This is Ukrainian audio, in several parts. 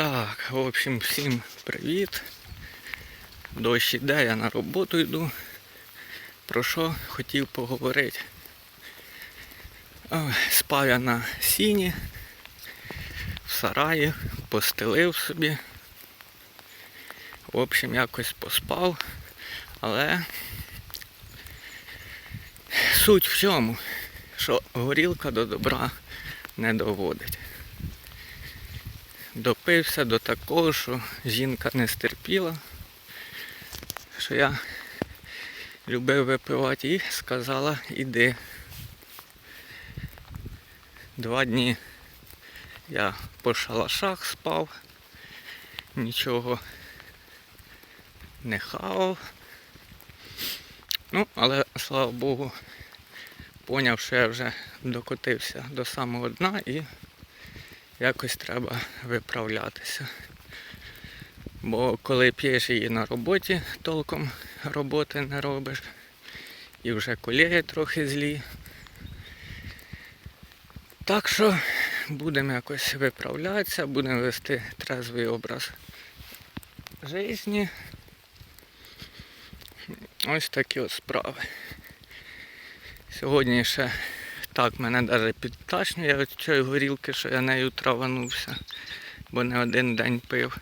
Так, в общем, всім привіт. Дощ іде, я на роботу йду. Про що хотів поговорити? Спав я на сіні, в сараї, постелив собі. В общем, якось поспав, але суть в чому, що горілка до добра не доводить допився до такого, що жінка не стерпіла, що я любив випивати і сказала, іди. Два дні я по шалашах спав, нічого не хавав. Ну, але слава Богу, поняв, що я вже докотився до самого дна і якось треба виправлятися. Бо коли п'єш її на роботі, толком роботи не робиш. І вже колеги трохи злі. Так що будемо якось виправлятися, будемо вести трезвий образ житті. Ось такі от справи. Сьогодні ще так мене навіть підташнює від цієї горілки, що я нею траванувся, бо не один день пив.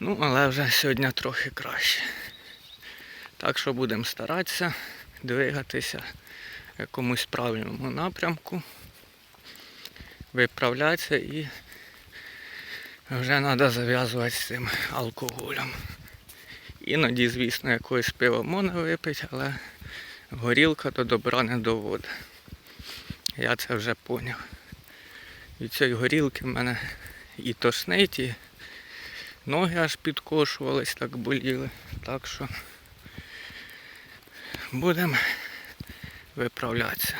Ну, але вже сьогодні трохи краще. Так що будемо старатися двигатися в якомусь правильному напрямку, виправлятися і вже треба зав'язувати з цим алкоголем. Іноді, звісно, якоїсь пиво можна випити, але горілка до добра не доводить. Я це вже поняв. Від цієї горілки в мене і тошнить, і ноги аж підкошувались, так боліли. Так що будемо виправлятися.